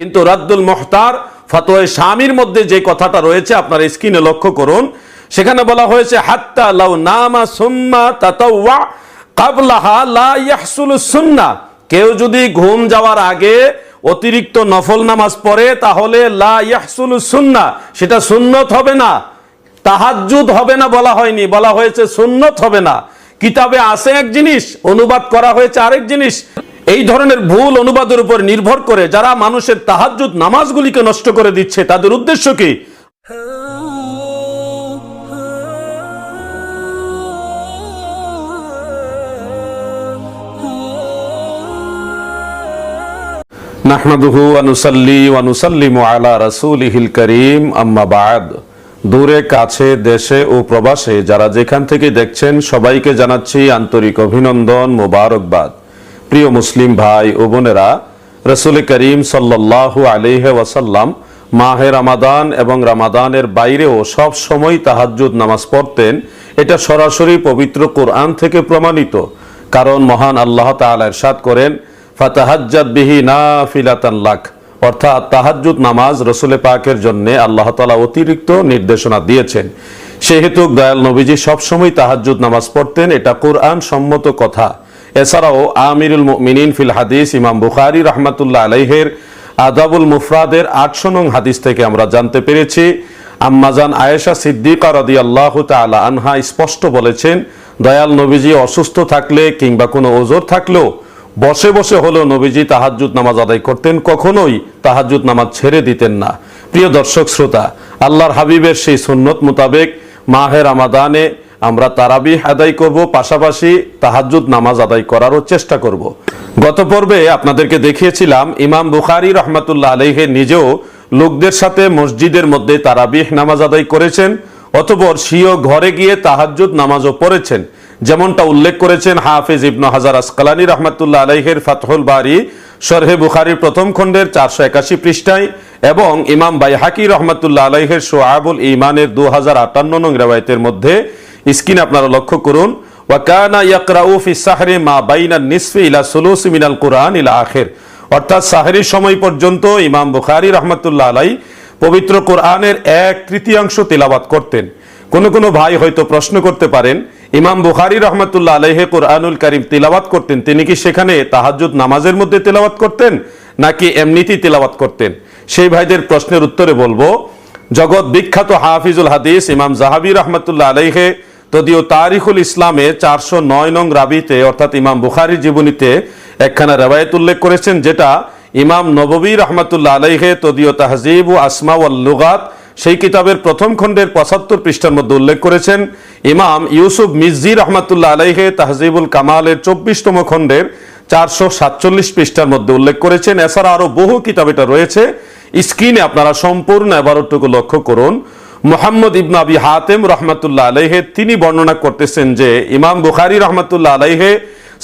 কিন্তু রাদ্দুল মোহতার ফতোয় স্বামীর মধ্যে যে কথাটা রয়েছে আপনার স্ক্রিনে লক্ষ্য করুন। সেখানে বলা হয়েছে, হাত্তা লাউ নামা সুম্মা তাতাওয়া কাবলাহা লা ইয়াহসুলু সুন্নাহ কেউ যদি ঘুম যাওয়ার আগে অতিরিক্ত নফল নামাজ পড়ে, তাহলে লা ইয়াহসুলু সুন্নাহ সেটা সুন্নত হবে না। তাহাজ্জুদ হবে না বলা হয়নি, বলা হয়েছে সুন্নত হবে না। কিতাবে আছে এক জিনিস, অনুবাদ করা হয়েছে আরেক জিনিস। এই ধরনের ভুল অনুবাদের উপর নির্ভর করে যারা মানুষের তাহাজ্জুদ নামাজগুলিকে নষ্ট করে দিচ্ছে, তাদের উদ্দেশ্য কি? দূরে, কাছে, দেশে ও প্রবাসে যারা যেখান থেকে দেখছেন, সবাইকে জানাচ্ছি আন্তরিক অভিনন্দন মোবারকবাদ। প্রিয় মুসলিম ভাই ও বোনেরা, রসুল করিম সাল্লাল্লাহু আলাইহি ওয়াসাল্লাম মাহে রামাদান এবং রামাদানের বাইরেও সব সময় তাহাজ্জুদ নামাজ পড়তেন। এটা সরাসরি পবিত্র কোরআন থেকে প্রমাণিত। কারণ মহান আল্লাহ তাআলা ইরশাদ করেন, ফাতাহাজ্জাদ বিহি নাফিলাতান লাক। অর্থাৎ তাহাজ্জুদ নামাজ রসুলে পাকের জন্য আল্লাহ তাআলা অতিরিক্ত নির্দেশনা দিয়েছেন। সেহেতু দয়াল নবীজি সবসময় তাহাজ্জুদ নামাজ পড়তেন, এটা কোরআন সম্মত কথা। এছাড়াও আমিরুল মুমিনিন ফিল হাদিস ইমাম বুখারি রহমাতুল্লাহ আলাইহের আদাবুল মুফরাদের আটশো নং হাদিস থেকে আমরা জানতে পেরেছি। আম্মাজান আয়েশা সিদ্দিকা রদি আল্লাহ তালা আনহা স্পষ্ট বলেছেন, দয়াল নবীজি অসুস্থ থাকলে কিংবা কোনো ওজোর থাকলেও বসে বসে হলেও নবীজি তাহাজ্জুদ নামাজ আদায় করতেন, কখনোই তাহাজ্জুদ নামাজ ছেড়ে দিতেন না। প্রিয় দর্শক শ্রোতা, আল্লাহর হাবিবের সেই সুন্নত মোতাবেক মাহের আমাদানে আমরা তারাবিহ আদায় করব, পাশাপাশি তাহাজ্জুদ নামাজ আদায় করারও চেষ্টা করব। গত পর্বে আপনাদেরকে দেখিয়েছিলাম, ইমাম বুখারি রহমাতুল্লাহ আলহে নিজেও লোকদের সাথে মসজিদের মধ্যে তারাবিহ নামাজ আদায় করেছেন, অতপর সিও ঘরে গিয়ে তাহাজ্জুদ নামাজও পড়েছেন। যেমনটা উল্লেখ করেছেন হাফিজ ইবনু হাজার আসকালানি রহমাতুল্লাহ আলাইহের ফাতহুল বাড়ি শরহে বুখারির প্রথম খণ্ডের চারশো একাশি পৃষ্ঠায় এবং ইমাম বাইহাকি রহমাতুল্লাহ আলাইহের সোয়াবুল ইমানের দু হাজার আটান্ন নং রেওয়ায়তের মধ্যে স্ক্রিন আপনারা লক্ষ্য করুন। ওয়াকানা ইয়াকরাউ ফি সাহরে মা বাইনা নিসফি ইলা সুলুসি মিনাল কুরআন ইলা আখির। অর্থাৎ সাহরির সময় পর্যন্ত ইমাম বুখারী রহমাতুল্লাহ আলাই পবিত্র কোরআনের এক তৃতীয়াংশ তেলাওয়াত করতেন। কোন কোন ভাই হয়তো প্রশ্ন করতে পারেন, ইমাম বুখারী রহমাতুল্লাহ আলাইহে কোরআনুল কারিম তেলাওয়াত করতেন, তিনি কি সেখানে তাহাজ্জুদ নামাজের মধ্যে তেলাওয়াত করতেন, নাকি এমনিতেই তেলাওয়াত করতেন? সেই ভাইদের প্রশ্নের উত্তরে বলব, জগৎ বিখ্যাত হাফিজুল হাদিস ইমাম জাহাবি রহমতুল্লাহ আলাইহে তদিও তারিখুল ইসলামে চারশো নয় নং রাবিতে, অর্থাৎ ইমাম বুখারি জীবনীতে একখানা রেবায়ত উল্লেখ করেছেন, যেটা ইমাম নববী রহমতুল্লাহ আলাইহে তদিও তাহজিব ও আসমা ওয়াল লুগাত, সেই কিতাবের প্রথম খণ্ডের পঁচাত্তর পৃষ্ঠার মধ্যে উল্লেখ করেছেন। ইমাম ইউসুফ মিজি রহমতুল্লাহ আলাইহে তাহজিবুল কামালের চব্বিশতম খণ্ডের চারশো সাতচল্লিশ পৃষ্ঠার মধ্যে উল্লেখ করেছেন। এছাড়া আরও বহু কিতাব এটা রয়েছে। স্ক্রিনে আপনারা সম্পূর্ণ এবারটুকু লক্ষ্য করুন। মোহাম্মদ ইবনা আবি হাতেম রহমতুল্লাহ আলাইহে, তিনি বর্ণনা করতেছেন যে ইমাম বুখারি রহমতুল্লাহ আলাইহে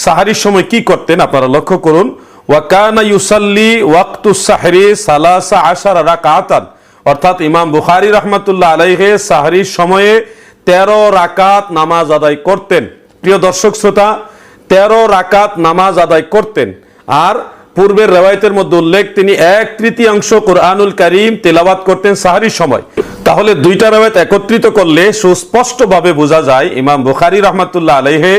সাহারির সময় কি করতেন আপনারা লক্ষ্য করুন। ওয়াকানা ইউসাল্লি ওয়াক্তু সাহরি সালাসা আশারা রাকাতান। অর্থাৎ ইমাম বুখারি রহমতুল্লাহ আলাইহে সাহারির সময়ে তেরো রাকাত নামাজ আদায় করতেন। প্রিয় দর্শক শ্রোতা, তেরো রাকাত নামাজ আদায় করতেন। আর পূর্বের রেওয়ায়তের মধ্যে উল্লেখ, তিনি এক তৃতীয়াংশ কোরআনুল করিম তেলাওয়াত করতেন সাহারির সময়। তাহলে দুইটা রেওয়ায়ত একত্রিত করলে সুস্পষ্টভাবে বোঝা যায় ইমাম বুখারি রহমাতুল্লাহ আলাইহে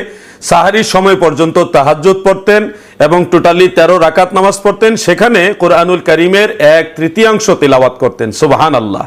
সাহারির সময় পর্যন্ত তাহাজ্জুদ পড়তেন এবং টোটালি তেরো রাকাত নামাজ পড়তেন। সেখানে কোরআনুল করিমের এক তৃতীয়াংশ তেলাওয়াত করতেন। সুবাহান আল্লাহ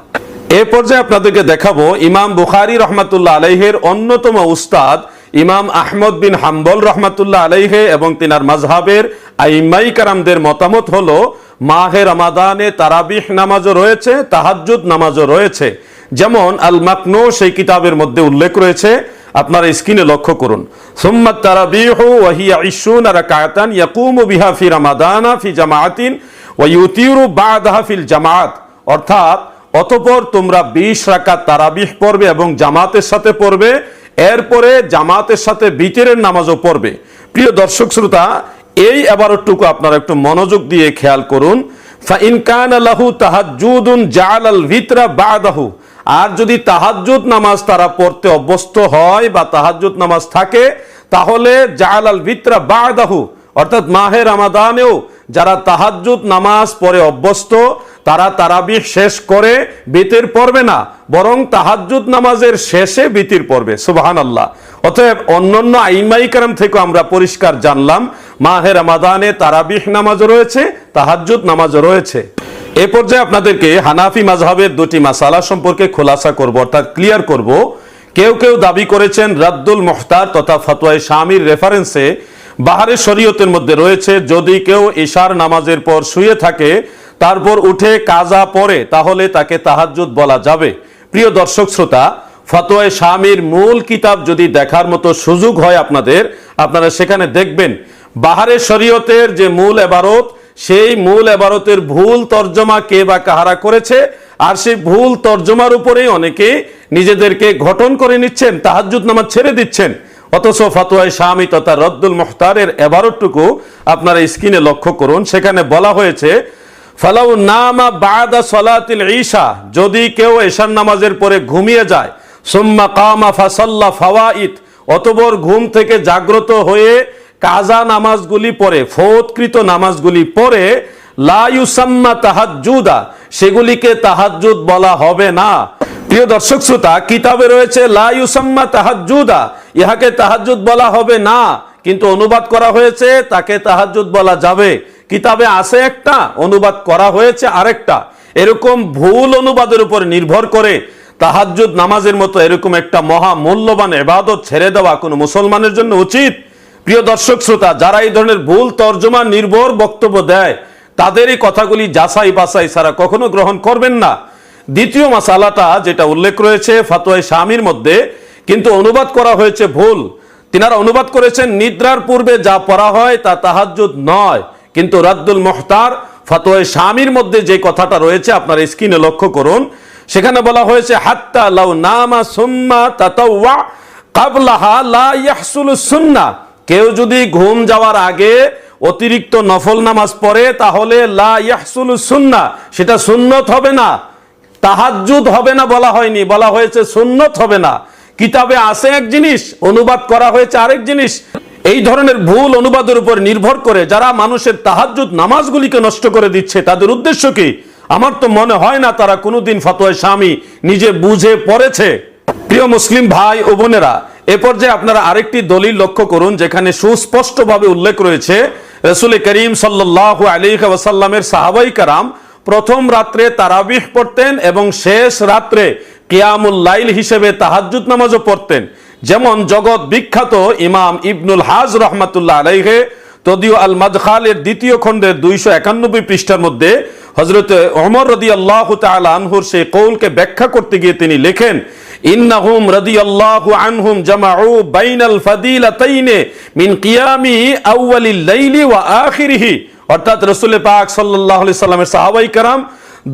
এ পর্যায়ে আপনাদেরকে দেখাবো ইমাম বুখারি রহমাতুল্লাহ আলাইহের অন্যতম উস্তাদ ইমাম আহমদ বিন হাম্বল রহমাতুল্লাহ আলাইহে এবং তিনার মাজহাবের আইমাই কারামদের মতামত হলো, মাহে রমাদানে তারাবিহ নামাজও রয়েছে, তাহাজ্জুদ নামাজও রয়েছে। যেমন আল মাকনো সেই কিতাবের মধ্যে উল্লেখ রয়েছে, আপনার স্ক্রিনে লক্ষ্য করুন। সুম্মাত তারাবিহু ওয়াহিয়া ইশুন রাকাতান ইয়াকুমু বিহা ফি রামাদানা ফি জামাআতিন ওয়া ইউতিরু বাদাহা ফিল জামাআত। অর্থাৎ, অতপর তোমরা বিশ রাকাত তারাবিহ পড়বে এবং জামাতের সাথে পড়বে, এরপরে জামাতের সাথে বিচেরের নামাজও পড়বে। প্রিয় দর্শক শ্রোতা এই এবারটুকু আপনারা একটু মনোযোগ দিয়ে খেয়াল করুন। আর যদি তাহাজ্জুদ নামাজ তারা পড়তে অভ্যস্ত হয় বা তাহাজ্জুদ নামাজ থাকে, তাহলে জাআলাল ভিতরা বাদাহু। অর্থাৎ মাহে রামাদানেও যারা তাহাজ্জুদ নামাজ পড়ে অভ্যস্ত, তারা তারাবিহ শেষ করে বিতির পড়বে না, বরং তাহাজ্জুদ নামাজের শেষে বিতির পড়বে। সুবাহান আল্লাহ অতএব অন্যান্য আইমাই কারাম থেকে আমরা পরিষ্কার জানলাম, মাহে রামাদানে তারাবিহ নামাজও রয়েছে, তাহাজ্জুদ নামাজও রয়েছে। এ পর্যায়ে আপনাদেরকে হানাফি মাজহাবের দুটি মাসালা সম্পর্কে খোলাসা করব, অর্থাৎ ক্লিয়ার করব। কেউ কেউ দাবি করেছেন রাদ্দুল মোখতার তথা ফতোয়ায় স্বামীর রেফারেন্সে বাহারের শরীয়তের মধ্যে রয়েছে, যদি কেউ ঈশার নামাজের পর শুয়ে থাকে, তারপর উঠে কাজা পরে তাহলে তাকে তাহাজ্জুদ বলা যাবে। প্রিয় দর্শক শ্রোতা ফতোয়ায় স্বামীর মূল কিতাব যদি দেখার মতো সুযোগ হয় আপনাদের, আপনারা সেখানে দেখবেন বাহারের শরীয়তের যে মূল এবারত, সেই মূল এবারতের ভুল তর্জমা কে বা কাহারা করেছে, আর সেই ভুল তর্জমার উপরেই অনেকে নিজেদেরকে ঘটন করে নিচ্ছেন, তাহাজ্জুদ নামাজ ছেড়ে দিচ্ছেন। অথচ ফতোয়ায় স্বামী তথা রদ্দুল মুখতারের এবারটুকু আপনারা স্ক্রিনে লক্ষ্য করুন, সেখানে বলা হয়েছে, ফালাউ নামা বাদা সলাতিল ঈশা যদি কেউ এশার নামাজের পরে ঘুমিয়ে যায় সুম্মা কামা ফাসাল্লা ফাওয়াইত অতবর ঘুম থেকে জাগ্রত হয়ে কাজা নামাজগুলি পড়ে, ফৌতকৃত নামাজগুলি পড়ে, লা ইউসাম্মা তাহাজ্জুদা, সেগুলিকে তাহাজ্জুদ বলা হবে না। প্রিয় দর্শক শ্রোতা, কিতাবে রয়েছে লা ইউসাম্মা তাহাজ্জুদা, ইহাকে তাহাজ্জুদ বলা হবে না, কিন্তু অনুবাদ করা হয়েছে, তাকে তাহাজ্জুদ বলা যাবে। কিতাবে আছে একটা, অনুবাদ করা হয়েছে আরেকটা। এরকম ভুল অনুবাদের উপর নির্ভর করে তাহাজ্জুদ নামাজের মতো এরকম একটা মহা মূল্যবান এবাদত ছেড়ে দেওয়া কোনো মুসলমানের জন্য উচিত? প্রিয় দর্শক শ্রোতা, যারা এই ধরনের ভুল তর্জমা, নির্ভর বক্তব্য দেয়, তাদের এই কথাগুলি যাচাই বাছাই ছাড়া কখনো গ্রহণ করবেন না। দ্বিতীয় মাসালাটা যেটা উল্লেখ রয়েছে ফাতোয়াই স্বামীর মধ্যে, কিন্তু অনুবাদ করা হয়েছে ভুল। তিনারা অনুবাদ করেছেন, নিদ্রার পূর্বে যা পড়া হয় তা তাহাজ্জুদ নয়। কিন্তু রাদ্দুল মোহতার ফাতোয়াই স্বামীর মধ্যে যে কথাটা রয়েছে আপনার স্ক্রিনে লক্ষ্য করুন। সেখানে বলা হয়েছে, হাত্তা লাউ নামা সুম্মা তাতাওয়া কাবলাহা লা ইয়াহসুলু সুন্নাহ কেউ যদি ঘুম যাওয়ার আগে অতিরিক্ত নফল নামাজ পড়ে, তাহলে লা ইয়াহসুলু সুন্নাহ সেটা সুন্নত হবে না। তাহাজ্জুদ হবে না বলা হয়নি, বলা হয়েছে সুন্নত হবে না। কিতাবে আছে এক জিনিস, অনুবাদ করা হয়েছে আরেক জিনিস। এই ধরনের ভুল অনুবাদের উপর নির্ভর করে যারা মানুষের তাহাজ্জুদ নামাজগুলিকে নষ্ট করে দিচ্ছে, তাদের উদ্দেশ্য কি? আমার তো মনে হয় না তারা কোনোদিন ফতোয় স্বামী নিজে বুঝে পড়েছে। প্রিয় মুসলিম ভাই ও বোনেরা, এ পর্যায়ে আপনারা আরেকটি দলিল লক্ষ্য করুন, যেখানে সুস্পষ্টভাবে উল্লেখ রয়েছে, রসুল করিম সাল্লাহ আলী ওয়াসাল্লামের সাহাবাই কারাম প্রথম রাত্রে তারাবিহ পড়তেন এবং শেষ রাত্রে কিয়ামুল লাইল হিসেবে তাহাজ্জুদ নামাজও পড়তেন। যেমন জগৎ বিখ্যাত ইমাম ইবনুল হাজ রহমাতুল্লাহ আলাইহে তদীয় আল মাদখালের দ্বিতীয় খণ্ডের দুইশো একানব্বই পৃষ্ঠার মধ্যে হজরত ওমর রদি আল্লাহ আনহুর সেই কৌলকে ব্যাখ্যা করতে গিয়ে তিনি লেখেন, ইন্নাহুম রদি আল্লাহ আনহুম জামাউ বাইনাল ফাদিলাতাইনে মিন কিয়ামি আউয়ালি লাইলি ওয়া আখিরিহি। অর্থাৎ রসুল পাক সাল্লাহ সাল্লামের সাহাবাই কারাম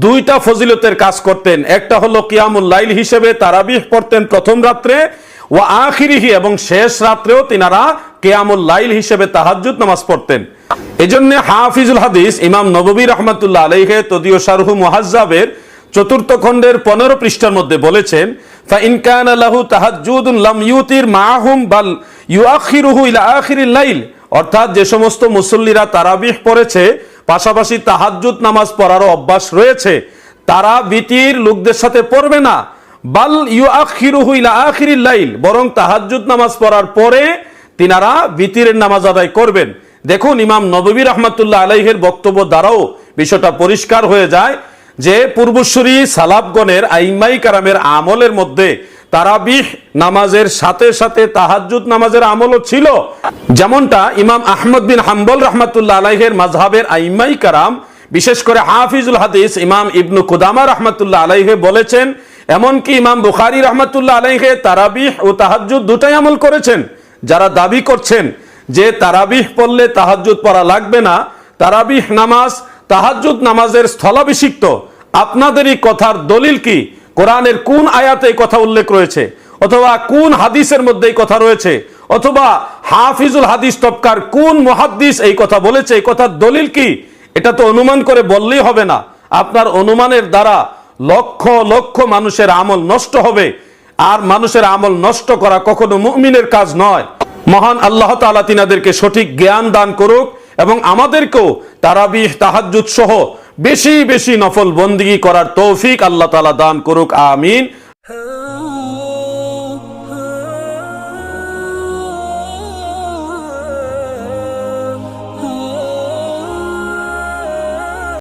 দুইটা ফজিলতের কাজ করতেন। একটা হলো কিয়ামুল লাইল হিসেবে তারাবিহ করতেন প্রথম রাত্রে ও আখিরিহি, এবং শেষ রাত্রেও তিনারা কেয়ামুল লাইল হিসেবে তাহাজুদ নামাজ পড়তেন। এজন্য হাফিজুল হাদিস ইমাম নববী রহমতুল্লাহ আলহে তদীয় শারহু মুহাজ্জাবের চতুর্থ খণ্ডের পনেরো পৃষ্ঠার মধ্যে বলেছেন ফা ইনকান আল্লাহু তাহাজুদুন লাম ইউতির মাহুম বাল ইউআখিরুহু ইলা আখিরিল লাইল। অর্থাৎ যে সমস্ত মুসল্লিরা তারাবিহ পড়েছে, পাশাপাশি তাহাজ্জুদ নামাজ পড়ারও অভ্যাস রয়েছে, তারা বিটির লোকদের সাথে পড়বে না। বাল ইউ আখিরুহু ইলা আখিরিল লাইল, বরং তাহাজ্জুদ নামাজ পড়ার পরে তিনারা বিতিরের নামাজ আদায় করবেন। দেখুন, ইমাম নববী রহমাতুল্লাহ আলাইহের বক্তব্য দ্বারাও বিষয়টা পরিষ্কার হয়ে যায় যে পূর্বসূরি সালাবগণের আইমাই কারামের আমলের মধ্যে তারাবিহ নামাজের সাথে সাথে তাহাজ্জুদ নামাজের আমলও ছিল। যেমনটা ইমাম আহমদ বিন হাম্বল রহমাতুল্লাহ আলাইহের মাজহাবের আইমাই কারাম, বিশেষ করে হাফিজুল হাদিস ইমাম ইবনু কুদামা রহমাতুল্লাহ আলাইহে বলেছেন এমনকি ইমাম বুখারি রহমাতুল্লাহ আলাইহে তারাবিহ ও তাহাজ্জুদ দুটাই আমল করেছেন। যারা দাবি করছেন যে তারাবিহ পড়লে তাহাজ্জুদ পড়া লাগবে না, তারাবিহ নামাজ, তাহাজ্জুদ নামাজের স্থলাভিষিক্ত, আপনাদেরই কথার দলিল কি? কোরআনের কোন আয়াতে এই কথা উল্লেখ রয়েছে? অথবা কোন হাদিসের মধ্যে এই কথা রয়েছে? অথবা হাফিজুল হাদিস তবকার কোন মুহাদ্দিস এই কথা বলেছে? এই কথার দলিল কি? এটা তো অনুমান করে বললেই হবে না। আপনার অনুমানের দ্বারা লক্ষ লক্ষ মানুষের আমল নষ্ট হবে। আর মানুষের আমল নষ্ট করা কখনো মুমিনের কাজ নয়। মহান আল্লাহ তালা তিনাদেরকে সঠিক জ্ঞান দান করুক এবং আমাদেরকেও তারাবিহ, তাহাজ্জুদ সহ বেশি বেশি নফল বন্দিগি করার তৌফিক আল্লাহ তালা দান করুক। আমিন।